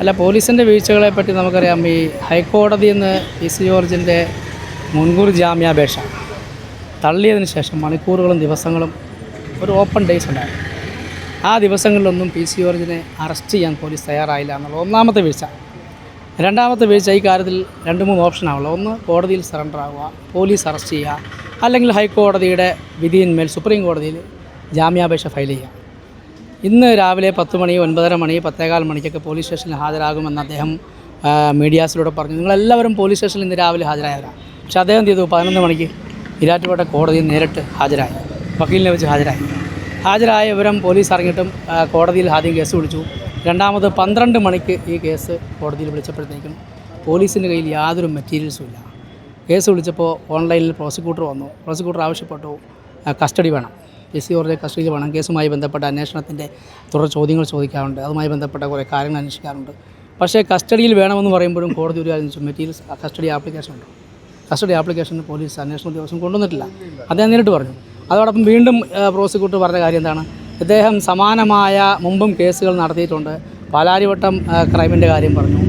അല്ല പോലീസിന്റെ വീഴ്ചകളെ പറ്റി നമുക്കറിയാം. ഈ ഹൈക്കോടതിയിൽ നിന്ന് പി സി ജോർജിന്റെ മുൻകൂർ ജാമ്യാപേക്ഷ തള്ളിയതിന് ശേഷം മണിക്കൂറുകളും ദിവസങ്ങളും ഒരു ഓപ്പൺ ഡേയ്സ് ഉണ്ടായിരുന്നു ആ ദിവസങ്ങളിലൊന്നും പി സി ജോർജിനെ അറസ്റ്റ് ചെയ്യാൻ പോലീസ് തയ്യാറായില്ല എന്നുള്ള ഒന്നാമത്തെ വീഴ്ച. രണ്ടാമത്തെ വീഴ്ച ഈ കാര്യത്തിൽ രണ്ട് മൂന്ന് ഓപ്ഷനാണുള്ളത് ഒന്ന് കോടതിയിൽ സറണ്ടർ ആവുക പോലീസ് അറസ്റ്റ് ചെയ്യുക അല്ലെങ്കിൽ ഹൈക്കോടതിയുടെ വിധിയിന്മേൽ സുപ്രീം കോടതിയിൽ ജാമ്യാപേക്ഷ ഫയൽ ചെയ്യുക. ഇന്ന് രാവിലെ പത്ത് മണി ഒൻപതര മണി പത്തേകാൽ മണിക്കൊക്കെ പോലീസ് സ്റ്റേഷനിൽ ഹാജരാകുമെന്ന് അദ്ദേഹം മീഡിയാസിലൂടെ പറഞ്ഞു. നിങ്ങളെല്ലാവരും പോലീസ് സ്റ്റേഷനിൽ ഇന്ന് രാവിലെ ഹാജരായവരാണ് പക്ഷേ അദ്ദേഹം ചെയ്തു? പതിനൊന്ന് മണിക്ക് ഇരാറ്റുപേട്ട കോടതിയിൽ നേരിട്ട് ഹാജരായി. വക്കീലിനെ വെച്ച് ഹാജരായി. ഹാജരായ വിവരം പോലീസ് അറിഞ്ഞിട്ടും കോടതിയിൽ ആദ്യം കേസ് വിളിച്ചു. രണ്ടാമത് പന്ത്രണ്ട് മണിക്ക് ഈ കേസ് കോടതിയിൽ വിളിച്ചപ്പോഴത്തേക്കും പോലീസിന്റെ കയ്യിൽ യാതൊരു മെറ്റീരിയൽസും ഇല്ല. കേസ് വിളിച്ചപ്പോൾ ഓൺലൈനിൽ പ്രോസിക്യൂട്ടർ വന്നു. പ്രോസിക്യൂട്ടർ ആവശ്യപ്പെട്ടു. കസ്റ്റഡി വേണം. പി സി ഓറുടെ കസ്റ്റഡിയിൽ കേസുമായി ബന്ധപ്പെട്ട അന്വേഷണത്തിന്റെ തുടർ ചോദ്യങ്ങൾ ചോദിക്കാറുണ്ട്. അതുമായി ബന്ധപ്പെട്ട കുറേ കാര്യങ്ങൾ അന്വേഷിക്കാറുണ്ട്. പക്ഷേ കസ്റ്റഡിയിൽ വേണമെന്ന് പറയുമ്പോഴും കോടതി ഒരു കാര്യം മെറ്റീരിയൽസ് കസ്റ്റഡി ആപ്ലിക്കേഷൻ ഉണ്ടോ? കസ്റ്റഡി ആപ്ലിക്കേഷൻ പോലീസ് അന്വേഷണ ഉദ്യോഗസ്ഥൻ കൊണ്ടുവന്നിട്ടില്ല. അദ്ദേഹം നേരിട്ട് പറഞ്ഞു. അതോടൊപ്പം വീണ്ടും പ്രോസിക്യൂട്ടർ പറഞ്ഞ കാര്യം എന്താണ്? ഇദ്ദേഹം സമാനമായ മുമ്പും കേസുകൾ നടത്തിയിട്ടുണ്ട്. പാലാരിവട്ടം ക്രൈമിന്റെ കാര്യം പറഞ്ഞു.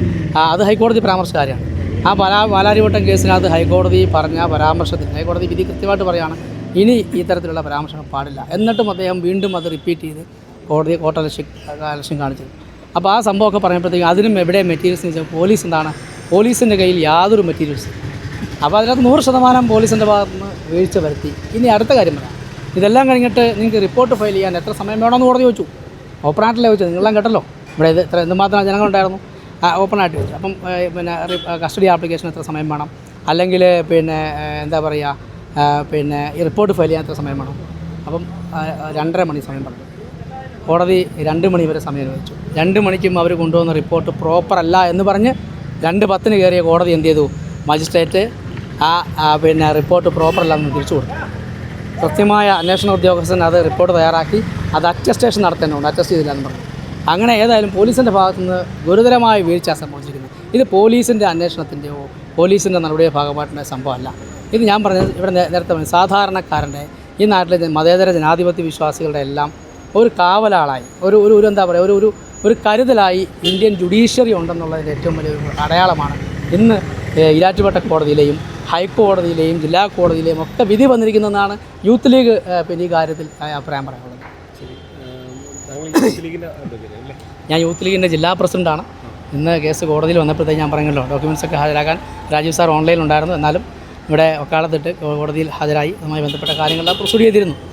അത് ഹൈക്കോടതി പരാമർശ കാര്യമാണ് ആ പലാ പാലാരിവട്ടം കേസിനകത്ത് ഹൈക്കോടതി പറഞ്ഞ പരാമർശത്തിൽ ഹൈക്കോടതി വിധി കൃത്യമായിട്ട് പറയുകയാണ് ഇനി ഇത്തരത്തിലുള്ള പരാമർശങ്ങൾ പാടില്ല. എന്നിട്ടും അദ്ദേഹം വീണ്ടും അത് റിപ്പീറ്റ് ചെയ്ത് കോടതി കോട്ടലക്ഷ്യം കാലക്ഷ്യം കാണിച്ചത്. അപ്പോൾ ആ സംഭവമൊക്കെ പറഞ്ഞപ്പോഴത്തേക്കും അതിനും എവിടെ മെറ്റീരിയൽസ് എന്ന് വെച്ചാൽ പോലീസ് എന്താണ്? പോലീസിന്റെ കയ്യിൽ യാതൊരു മെറ്റീരിയൽസ് അപ്പോൾ അതിനകത്ത് നൂറ് ശതമാനം പോലീസിന്റെ ഭാഗത്ത് നിന്ന് വീഴ്ച വരുത്തി. ഇനി അടുത്ത കാര്യം പറയാം. ഇതെല്ലാം കഴിഞ്ഞിട്ട് നിങ്ങൾക്ക് റിപ്പോർട്ട് ഫയൽ ചെയ്യാൻ എത്ര സമയം വേണമെന്ന് കോടതി ചോദിച്ചു. ഓപ്പണായിട്ടല്ലേ ചോദിച്ചത്? നിങ്ങളെല്ലാം കേട്ടല്ലോ? ഇവിടെ ഇത് ഇത്ര എന്തുമാത്രം ജനങ്ങളുണ്ടായിരുന്നു? ഓപ്പൺ ആയിട്ട് ചോദിച്ചു. അപ്പം പിന്നെ കസ്റ്റഡി ആപ്ലിക്കേഷൻ എത്ര സമയം വേണം? അല്ലെങ്കിൽ പിന്നെ എന്താ പറയുക പിന്നെ റിപ്പോർട്ട് ഫയൽ ചെയ്യാൻ എത്ര സമയം വേണം? അപ്പം രണ്ടര മണി സമയം പറഞ്ഞു കോടതി രണ്ട് മണി വരെ സമയം അനുവദിച്ചു. രണ്ട് മണിക്കും അവർ കൊണ്ടുവന്ന റിപ്പോർട്ട് പ്രോപ്പർ അല്ല എന്ന് പറഞ്ഞ് രണ്ട് പത്തിന് കയറിയ കോടതി എന്ത് ചെയ്തു? മജിസ്ട്രേറ്റ് ആ പിന്നെ റിപ്പോർട്ട് പ്രോപ്പർ അല്ല എന്ന് തിരിച്ചു കൊടുത്തു. കൃത്യമായ അന്വേഷണ ഉദ്യോഗസ്ഥൻ അത് റിപ്പോർട്ട് തയ്യാറാക്കി. അത് അറ്റസ്റ്റേഷൻ നടത്തേണ്ടതുണ്ട്. അറ്റസ്റ്റ് ചെയ്തില്ല എന്ന് പറഞ്ഞു. അങ്ങനെ ഏതായാലും പോലീസിന്റെ ഭാഗത്തുനിന്ന് ഗുരുതരമായ വീഴ്ച സംഭവിച്ചിരിക്കുന്നത്. ഇത് പോലീസിന്റെ അന്വേഷണത്തിന്റെയോ പോലീസിന്റെ നടപടിയുടെ ഭാഗമായിട്ടുള്ള സംഭവമല്ല. ഇത് ഞാൻ പറഞ്ഞത് ഇവിടെ നേരത്തെ പറഞ്ഞു സാധാരണക്കാരന്റെ ഈ നാട്ടിലെ മതേതര ജനാധിപത്യ വിശ്വാസികളുടെ എല്ലാം ഒരു കാവലാളായി ഒരു ഒരു ഒരു എന്താ പറയുക ഒരു ഒരു ഒരു കരുതലായി ഇന്ത്യൻ ജുഡീഷ്യറി ഉണ്ടെന്നുള്ളതിന്റെ ഏറ്റവും വലിയൊരു അടയാളമാണ്. ഇന്ന് ഇരാറ്റുപേട്ട കോടതിയിലെയും ഹൈക്കോടതിയിലെയും ജില്ലാ കോടതിയിലെയും ഒക്കെ വിധി വന്നിരിക്കുന്നതെന്നാണ് യൂത്ത് ലീഗ് പിന്നെ ഈ കാര്യത്തിൽ അഭിപ്രായം പറയാനുള്ളത്. ഞാൻ യൂത്ത് ലീഗിന്റെ ജില്ലാ പ്രസിഡന്റാണ് ഇന്ന് കേസ് കോടതിയിൽ വന്നപ്പോഴത്തേക്ക് ഞാൻ പറഞ്ഞല്ലോ ഡോക്യുമെന്റ്സ് ഒക്കെ ഹാജരാക്കാൻ രാജീവ് സാർ ഓൺലൈനിൽ ഉണ്ടായിരുന്നു. എന്നാലും ഇവിടെ വക്കാലത്തിട്ട് കോടതിയിൽ ഹാജരായി. അതുമായി ബന്ധപ്പെട്ട കാര്യങ്ങളെല്ലാം പ്രൊസീഡ് ചെയ്തിരുന്നു.